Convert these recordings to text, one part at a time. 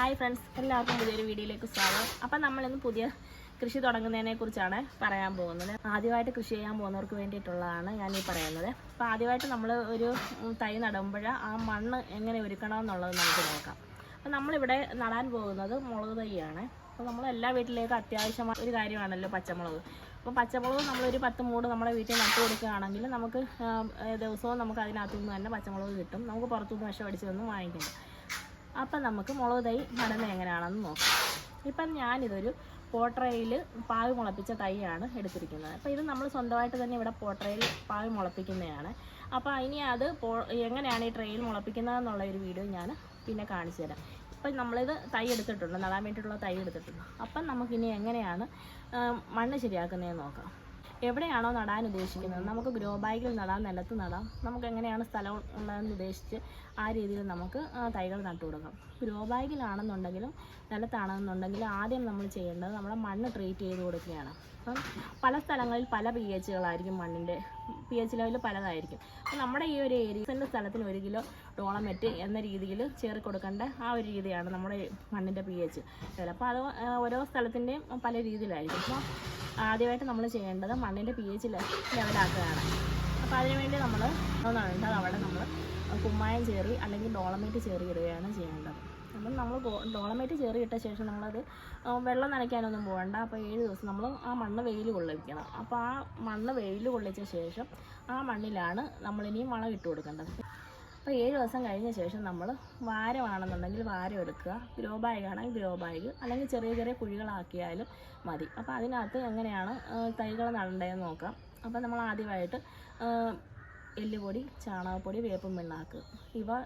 Hi friends എല്ലാവർക്കും പുതിയൊരു വീഡിയോയിലേക്ക് സ്വാഗതം. അപ്പം നമ്മളിന്ന് പുതിയ കൃഷി തുടങ്ങുന്നതിനെ കുറിച്ചാണ് പറയാൻ പോകുന്നത്. ആദ്യമായിട്ട് കൃഷി ചെയ്യാൻ പോകുന്നവർക്ക് വേണ്ടിയിട്ടുള്ളതാണ് ഞാൻ ഈ പറയുന്നത്. അപ്പോൾ ആദ്യമായിട്ട് നമ്മൾ ഒരു തൈ നടുമ്പോൾ ആ മണ്ണ് എങ്ങനെ ഒരുക്കണം എന്നുള്ളത് നമുക്ക് നോക്കാം. അപ്പം നമ്മളിവിടെ നടാൻ പോകുന്നത് മുളക് തൈയാണ്. അപ്പോൾ നമ്മൾ എല്ലാ വീട്ടിലേക്കും അത്യാവശ്യമായ ഒരു കാര്യമാണല്ലോ പച്ചമുളക്. അപ്പോൾ പച്ചമുളക് നമ്മളൊരു പത്ത് മൂട് നമ്മുടെ വീട്ടിൽ നട്ടു കൊടുക്കുകയാണെങ്കിൽ നമുക്ക് ദിവസവും നമുക്ക് അതിനകത്തു നിന്ന് തന്നെ പച്ചമുളക് കിട്ടും. നമുക്ക് പുറത്തുനിന്ന് വിഷം അടിച്ചതൊന്നും വാങ്ങിക്കണ്ട അപ്പം നമുക്ക് മുളക് തൈ നടുന്നത് എങ്ങനെയാണെന്ന് നോക്കാം. ഇപ്പം ഞാനിതൊരു പോട്ടറയിൽ പാവി മുളപ്പിച്ച തൈയാണ് എടുത്തിരിക്കുന്നത്. അപ്പോൾ ഇത് നമ്മൾ സ്വന്തമായിട്ട് തന്നെ ഇവിടെ പോട്ടറയിൽ പാവി മുളപ്പിക്കുന്നതാണ്. അപ്പോൾ ഇനി അത് എങ്ങനെയാണ് ഈ ട്രെയിൽ മുളപ്പിക്കുന്നത് എന്നുള്ള ഒരു വീഡിയോ ഞാൻ പിന്നെ കാണിച്ചു തരാം. ഇപ്പം നമ്മളിത് തൈ എടുത്തിട്ടുണ്ട് നടാൻ വേണ്ടിയിട്ടുള്ള തൈ എടുത്തിട്ടുണ്ട്. അപ്പം നമുക്കിനി എങ്ങനെയാണ് മണ്ണ് ശരിയാക്കുന്നതെന്ന് നോക്കാം. എവിടെയാണോ നടാൻ ഉദ്ദേശിക്കുന്നത്? നമുക്ക് ഗ്രോ ബാഗിൽ നടാം നിലത്ത് നടാം. നമുക്ക് എങ്ങനെയാണ് സ്ഥലം ഉള്ളതെന്ന് ഉദ്ദേശിച്ച് ആ രീതിയിൽ നമുക്ക് തൈകൾ നട്ടു കൊടുക്കാം. ഗ്രോ ബാഗിലാണെന്നുണ്ടെങ്കിലും നിലത്താണെന്നുണ്ടെങ്കിലും ആദ്യം നമ്മൾ ചെയ്യേണ്ടത് നമ്മുടെ മണ്ണ് ട്രീറ്റ് ചെയ്ത് കൊടുക്കുകയാണ്. അപ്പം പല സ്ഥലങ്ങളിൽ പല പി എച്ചുകളായിരിക്കും മണ്ണിന്റെ പി എച്ച് ലെവൽ പലതായിരിക്കും. അപ്പം നമ്മുടെ ഈ ഒരു ഏരിയ സ്ഥലത്തിന് ഒരു കിലോ ഡോളമെറ്റ് എന്ന രീതിയിൽ ചേർത്ത് കൊടുക്കേണ്ട ആ ഒരു രീതിയാണ് നമ്മുടെ മണ്ണിന്റെ പി എച്ച്. ചിലപ്പോൾ അത് ഓരോ സ്ഥലത്തിന്റെയും പല രീതിയിലായിരിക്കും. അപ്പോൾ ആദ്യമായിട്ട് നമ്മൾ ചെയ്യേണ്ടത് മണ്ണിന്റെ പി എച്ച് ലെവലാക്കുകയാണ്. അപ്പോൾ അതിനുവേണ്ടി നമ്മൾ ഒന്നുണ്ട് അവിടെ നമ്മൾ കുമ്മായം ചേറി അല്ലെങ്കിൽ ഡോളമേറ്റ് ചേറി ഇടുകയാണ് ചെയ്യേണ്ടത്. അപ്പം നമ്മൾ ഡോളമേറ്റ് ചേറി ഇട്ട ശേഷം നമ്മളത് വെള്ളം നനയ്ക്കാനൊന്നും പോകണ്ട അപ്പോൾ ഏഴ് ദിവസം നമ്മൾ ആ മണ്ണ് വെയിൽ കൊള്ളിക്കണം. അപ്പോൾ ആ മണ്ണ് വെയിൽ കൊള്ളിച്ച ശേഷം ആ മണ്ണിലാണ് നമ്മളിനി വളം ഇട്ട് കൊടുക്കേണ്ടത് അപ്പോൾ ഏഴ് ദിവസം കഴിഞ്ഞ ശേഷം നമ്മൾ വാരമാണെന്നുണ്ടെങ്കിൽ വാരം എടുക്കുക ഗ്രോ ബാഗ് ആണെങ്കിൽ ഗ്രോ ബാഗ് അല്ലെങ്കിൽ ചെറിയ ചെറിയ കുഴികളാക്കിയാലും മതി. അപ്പോൾ അതിനകത്ത് എങ്ങനെയാണ് തൈകൾ നടേണ്ടതെന്ന് നോക്കാം. അപ്പോൾ നമ്മൾ ആദ്യമായിട്ട് എല്ലുപൊടി ചാണകപ്പൊടി വേപ്പും പിണ്ണാക്ക്. ഇവ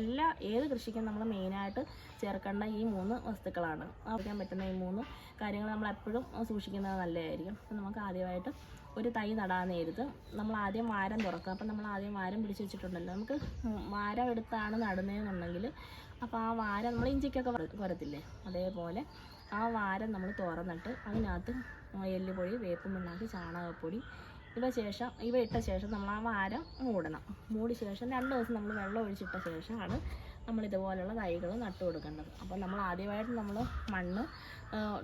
എല്ലാ ഏത് കൃഷിക്കും നമ്മൾ മെയിനായിട്ട് ചേർക്കേണ്ട ഈ മൂന്ന് വസ്തുക്കളാണ്. അറിയാൻ പറ്റുന്ന ഈ മൂന്ന് കാര്യങ്ങൾ നമ്മൾ എപ്പോഴും സൂക്ഷിക്കുന്നത് നല്ലതായിരിക്കും. നമുക്ക് ആദ്യമായിട്ട് ഒരു തൈ നടാൻ നേരത്ത് നമ്മൾ ആദ്യം വാരം തുറക്കുക അപ്പം നമ്മൾ ആദ്യം വാരം പിടിച്ച് വെച്ചിട്ടുണ്ടല്ലോ. നമുക്ക് വാരം എടുത്താണ് നടുന്നതെന്നുണ്ടെങ്കിൽ അപ്പോൾ ആ വാരം നമ്മൾ ഇഞ്ചിക്കൊക്കെ വര- വരത്തില്ലേ? അതേപോലെ ആ വാരം നമ്മൾ തുറന്നിട്ട് അതിനകത്ത് എല്ലുപൊടി വേപ്പും പിണ്ണാക്ക് ചാണകപ്പൊടി ഇവ ശേഷം ഇവ ഇട്ട ശേഷം നമ്മൾ ആ വാരം മൂടണം. മൂടി ശേഷം രണ്ട് ദിവസം നമ്മൾ വെള്ളം ഒഴിച്ചിട്ട ശേഷമാണ് നമ്മൾ ഇതുപോലുള്ള തൈകൾ നട്ടു കൊടുക്കേണ്ടത്. അപ്പോൾ നമ്മൾ ആദ്യമായിട്ട് നമ്മൾ മണ്ണ്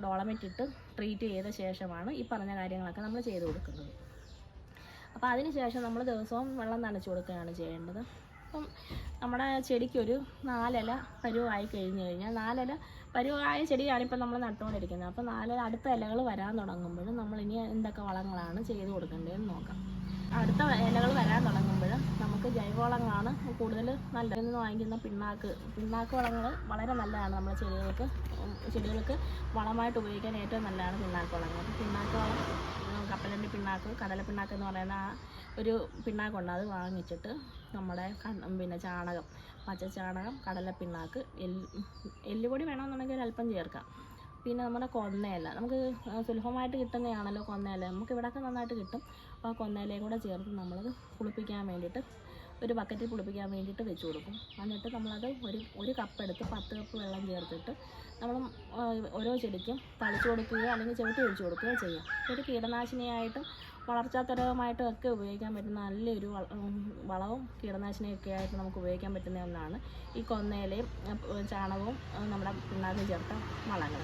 ഡോളമെറ്റ് ഇട്ട് ട്രീറ്റ് ചെയ്ത ശേഷമാണ് ഈ പറഞ്ഞ കാര്യങ്ങളൊക്കെ നമ്മൾ ചെയ്തു കൊടുക്കുന്നത്. അപ്പോൾ അതിന് ശേഷം നമ്മൾ ദിവസവും വെള്ളം നനച്ചു കൊടുക്കുകയാണ് ചെയ്യേണ്ടത്. അപ്പം നമ്മുടെ ചെടിക്കൊരു നാലില പരുവായി കഴിഞ്ഞ് കഴിഞ്ഞാൽ നാലില പരുവായ ചെടിയാണിപ്പോൾ നമ്മൾ നട്ടുകൊണ്ടിരിക്കുന്നത്. അപ്പോൾ നാലില അടുത്ത ഇലകൾ വരാൻ തുടങ്ങുമ്പോഴും നമ്മൾ ഇനി എന്തൊക്കെ വളങ്ങളാണ് ചെയ്ത് കൊടുക്കേണ്ടതെന്ന് നോക്കാം. അടുത്ത ഇലകൾ വരാൻ തുടങ്ങുമ്പോൾ നമുക്ക് ജൈവവളങ്ങളാണ് കൂടുതൽ നല്ലതെന്ന് വാങ്ങിക്കുന്ന പിണ്ണാക്ക്. പിണ്ണാക്ക് വളങ്ങൾ വളരെ നല്ലതാണ് നമ്മുടെ ചെടികൾക്ക്. ചെടികൾക്ക് വളമായിട്ട് ഉപയോഗിക്കാൻ ഏറ്റവും നല്ലതാണ് പിണ്ണാക്ക് വളങ്ങൾ. പിണ്ണാക്ക് വളം കപ്പലണ്ടി പിണ്ണാക്ക് കടല പിണ്ണാക്ക് എന്ന് പറയുന്ന ആ ഒരു പിണ്ണാക്കുണ്ട്. അത് വാങ്ങിച്ചിട്ട് നമ്മുടെ പിന്നെ ചാണകം പച്ച ചാണകം കടല പിണ്ണാക്ക് എല്ല് എല്ലുപൊടി വേണമെന്നുണ്ടെങ്കിൽ അല്പം ചേർക്കാം. പിന്നെ നമ്മുടെ കൊന്നയില. നമുക്ക് സുലഭമായിട്ട് കിട്ടുന്നതാണല്ലോ കൊന്നയില. നമുക്ക് ഇവിടെയൊക്കെ നന്നായിട്ട് കിട്ടും. അപ്പോൾ ആ കൊന്നയിലയും കൂടെ ചേർത്ത് നമ്മളത് പുളിപ്പിക്കാൻ വേണ്ടിയിട്ട് ഒരു ബക്കറ്റിൽ പുളിപ്പിക്കാൻ വേണ്ടിയിട്ട് വെച്ച് കൊടുക്കും. എന്നിട്ട് നമ്മളത് ഒരു ഒരു കപ്പ് എടുത്ത് പത്ത് കപ്പ് വെള്ളം ചേർത്തിട്ട് നമ്മൾ ഓരോ ചെടിക്കും തളിച്ചു കൊടുക്കുകയോ അല്ലെങ്കിൽ ചവിട്ടി ഒഴിച്ചു കൊടുക്കുകയോ ചെയ്യാം. ഒരു കീടനാശിനിയായിട്ടും വളർച്ചാത്തരവുമായിട്ടും ഒക്കെ ഉപയോഗിക്കാൻ പറ്റുന്ന നല്ലൊരു വളവും കീടനാശിനിയൊക്കെ ആയിട്ട് നമുക്ക് ഉപയോഗിക്കാൻ പറ്റുന്ന ഒന്നാണ് ഈ കൊന്നയിലയും ചാണകവും നമ്മുടെ പിണ്ണാക്കും ചേർത്ത വളങ്ങൾ.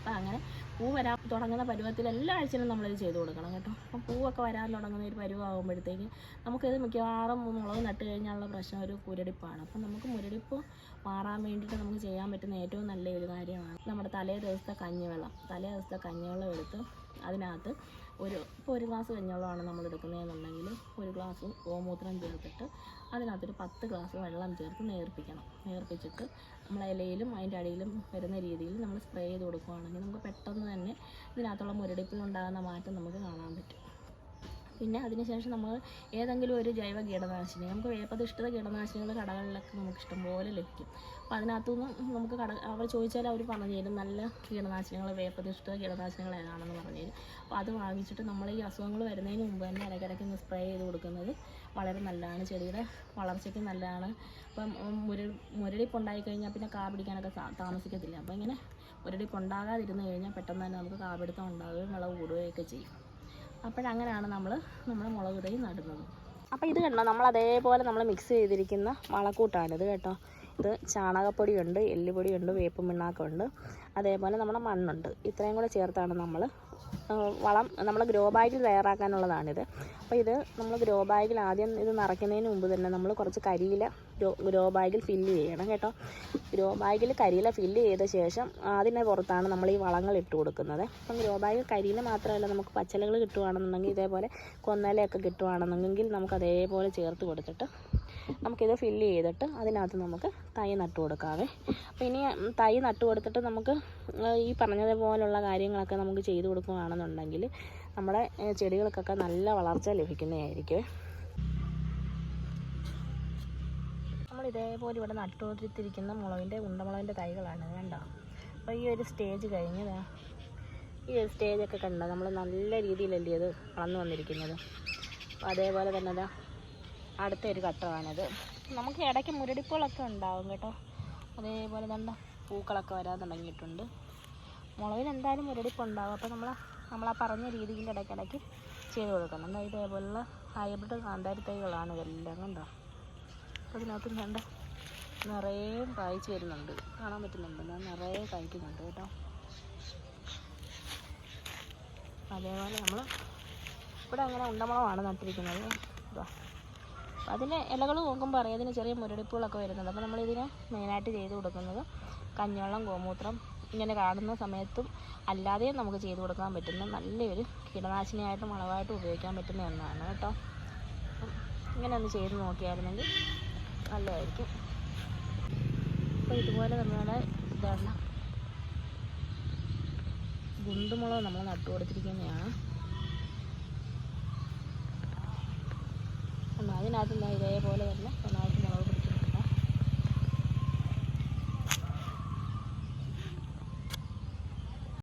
അപ്പം അങ്ങനെ പൂ വരാൻ തുടങ്ങുന്ന പരുവത്തിൽ എല്ലാ ആഴ്ചയിലും നമ്മളിത് ചെയ്തു കൊടുക്കണം കേട്ടോ. അപ്പം പൂവൊക്കെ വരാൻ തുടങ്ങുന്ന ഒരു പരുവാകുമ്പോഴത്തേക്ക് നമുക്കിത് മിക്കവാറും മുളക് നട്ട് കഴിഞ്ഞാലുള്ള പ്രശ്നം ഒരു കുരടിപ്പാണ് അപ്പം നമുക്ക് മുരടിപ്പ് മാറാൻ വേണ്ടിയിട്ട് നമുക്ക് ചെയ്യാൻ പറ്റുന്ന ഏറ്റവും നല്ല ഒരു കാര്യമാണ് നമ്മുടെ തലേ ദിവസത്തെ കഞ്ഞിവെള്ളം. തലേ ദിവസത്തെ കഞ്ഞിവെള്ളം എടുത്ത് അതിനകത്ത് ഒരു ഇപ്പോൾ ഒരു ഗ്ലാസ് കഞ്ഞിവെള്ളമാണ് നമ്മൾ എടുക്കുന്നതെന്നുണ്ടെങ്കിൽ ഒരു ഗ്ലാസ് ഗോമൂത്രം ചേർത്തിട്ട് അതിനകത്തൊരു പത്ത് ഗ്ലാസ് വെള്ളം ചേർത്ത് നേർപ്പിക്കണം. നേർപ്പിച്ചിട്ട് നമ്മൾ ഇലയിലും അതിന്റെ അടിയിലും വരുന്ന രീതിയിൽ നമ്മൾ സ്പ്രേ ചെയ്ത് കൊടുക്കുകയാണെങ്കിൽ നമുക്ക് പെട്ടെന്ന് തന്നെ ഇതിനകത്തുള്ള മുരടിപ്പിലുണ്ടാകുന്ന മാറ്റം നമുക്ക് കാണാൻ പറ്റും. പിന്നെ അതിനുശേഷം നമ്മൾ ഏതെങ്കിലും ഒരു ജൈവ കീടനാശിനി നമുക്ക് വേപ്പതിഷ്ഠിത കീടനാശിനികൾ കടകളിലൊക്കെ നമുക്ക് ഇഷ്ടംപോലെ ലഭിക്കും. അപ്പോൾ അതിനകത്തുനിന്ന് നമുക്ക് കട അവർ ചോദിച്ചാൽ അവർ പറഞ്ഞു തരും നല്ല കീടനാശിനികൾ വേപ്പതിഷ്ഠിത കീടനാശിനികൾ ഏതാണെന്ന് പറഞ്ഞു തരും. അപ്പോൾ അത് വാങ്ങിച്ചിട്ട് നമ്മൾ ഈ അസുഖങ്ങൾ വരുന്നതിന് മുമ്പ് തന്നെ ഇടയ്ക്കിടയ്ക്ക് സ്പ്രേ ചെയ്ത് കൊടുക്കുന്നത് വളരെ നല്ലതാണ്. ചെടിയുടെ വളർച്ചയ്ക്ക് നല്ലതാണ്. അപ്പം മുരളി മുരളിപ്പ് മുരടിപ്പ് ഉണ്ടായി കഴിഞ്ഞാൽ പിന്നെ കാ പിടിക്കാനൊക്കെ താമസിക്കത്തില്ല. അപ്പോൾ ഇങ്ങനെ മുരളിപ്പ് ഉണ്ടാകാതിരുന്ന് കഴിഞ്ഞാൽ പെട്ടെന്ന് തന്നെ നമുക്ക് കാപിടുത്തം ഉണ്ടാവുകയും വിളവ് കൂടുകയൊക്കെ ചെയ്യും. അപ്പോഴങ്ങനെയാണ് നമ്മൾ നമ്മുടെ മുളക് തൈ നടുന്നത്. അപ്പോൾ ഇത് കണ്ടോ നമ്മൾ അതേപോലെ നമ്മൾ മിക്സ് ചെയ്തിരിക്കുന്ന വളക്കൂട്ടാണിത് കേട്ടോ. ഇത് ചാണകപ്പൊടിയുണ്ട് എല്ലുപൊടിയുണ്ട് വേപ്പ് പിണ്ണാക്കുണ്ട്. അതേപോലെ നമ്മുടെ മണ്ണുണ്ട്. ഇത്രയും കൂടെ ചേർത്താണ് നമ്മൾ വളം നമ്മൾ ഗ്രോ ബാഗിൽ തയ്യാറാക്കാനുള്ളതാണിത്. അപ്പോൾ ഇത് നമ്മൾ ഗ്രോ ബാഗിൽ ആദ്യം ഇത് നിറയ്ക്കുന്നതിന് മുമ്പ് തന്നെ നമ്മൾ കുറച്ച് കരിയില ഗ്രോ ഗ്രോ ബാഗിൽ ഫില്ല് ചെയ്യണം കേട്ടോ. ഗ്രോ ബാഗിൽ കരിയില ഫില്ല് ചെയ്ത ശേഷം അതിന്റെ പുറത്താണ് നമ്മൾ ഈ വളങ്ങൾ ഇട്ട് കൊടുക്കുന്നത്. അപ്പം ഗ്രോ ബാഗിൽ കരിയില മാത്രമല്ല നമുക്ക് പച്ചലകൾ കിട്ടുകയാണെന്നുണ്ടെങ്കിൽ ഇതേപോലെ കൊന്നലയൊക്കെ കിട്ടുകയാണെന്നുണ്ടെങ്കിൽ നമുക്ക് അതേപോലെ ചേർത്ത് കൊടുത്തിട്ട് നമുക്കിത് ഫില്ല് ചെയ്തിട്ട് അതിനകത്ത് നമുക്ക് തൈ നട്ടു കൊടുക്കാവേ. അപ്പോൾ ഇനി തൈ നട്ടു കൊടുത്തിട്ട് നമുക്ക് ഈ പറഞ്ഞതുപോലുള്ള കാര്യങ്ങളൊക്കെ നമുക്ക് ചെയ്തു കൊടുക്കുകയാണെന്നുണ്ടെങ്കിൽ നമ്മുടെ ചെടികൾക്കൊക്കെ നല്ല വളർച്ച ലഭിക്കുന്നതായിരിക്കും നമ്മൾ ഇതേപോലെ ഇവിടെ നട്ടുകൊടുത്തിരിക്കുന്ന മുളകിന്റെ ഉണ്ടമുളകിന്റെ തൈകളാണ് കണ്ടോ? അപ്പോൾ ഈ ഒരു സ്റ്റേജ് കഴിഞ്ഞ് ഈ ഒരു സ്റ്റേജൊക്കെ കണ്ടോ? നമ്മൾ നല്ല രീതിയിലല്ലേ അത് വളർന്നു വന്നിരിക്കുന്നത്. അപ്പോൾ അതേപോലെ തന്നെ ദാ അടുത്ത ഒരു ഘട്ടമാണിത് നമുക്ക് ഇടയ്ക്ക് മുരടിപ്പുകളൊക്കെ ഉണ്ടാവും കേട്ടോ. അതേപോലെ തന്നെ പൂക്കളൊക്കെ വരാൻ തുടങ്ങിയിട്ടുണ്ട്. മുളകിൽ എന്തായാലും മുരടിപ്പ് ഉണ്ടാവും അപ്പോൾ നമ്മൾ നമ്മൾ ആ പറഞ്ഞ രീതിയിൽ ഇടയ്ക്കിടയ്ക്ക് ചെയ്ത് കൊടുക്കണം. എന്നാൽ ഇതേപോലുള്ള ഹൈബ്രിഡ് കാന്താരി തൈകളാണ് ഇതെല്ലാം കണ്ടോ? അപ്പോൾ ഇതിനകത്ത് വേണ്ട നിറയെ കായ്ച്ച് വരുന്നുണ്ട്. കാണാൻ പറ്റുന്നുണ്ട്. ഞാൻ നിറയെ കായ്ക്കുന്നുണ്ട് കേട്ടോ. അതേപോലെ നമ്മൾ ഇവിടെ അങ്ങനെ ഉണ്ടമുളകാണ് നട്ടിരിക്കുന്നത്. ഇതാ അപ്പോൾ അതിന് ഇലകൾ നോക്കുമ്പോൾ അറിയാം അതിന് ചെറിയ മുരടിപ്പുകളൊക്കെ വരുന്നുണ്ട്. അപ്പോൾ നമ്മളിതിന് മെയിനായിട്ട് ചെയ്ത് കൊടുക്കുന്നത് കഞ്ഞവെള്ളം ഗോമൂത്രം ഇങ്ങനെ കാണുന്ന സമയത്തും അല്ലാതെയും നമുക്ക് ചെയ്ത് കൊടുക്കാൻ പറ്റുന്ന നല്ലൊരു കീടനാശിനിയായിട്ടും വളമായിട്ടും ഉപയോഗിക്കാൻ പറ്റുന്ന ഒന്നാണ് കേട്ടോ. ഇങ്ങനെ ഒന്ന് ചെയ്ത് നോക്കിയായിരുന്നെങ്കിൽ നല്ലതായിരിക്കും. അപ്പോൾ ഇതുപോലെ നമ്മുടെ ഇതാണ്. ഗുണ്ടുമുളക് നമ്മൾ നട്ടു കൊടുത്തിരിക്കുന്നതാണ് ഒന്ന് ഇതേപോലെ തന്നെ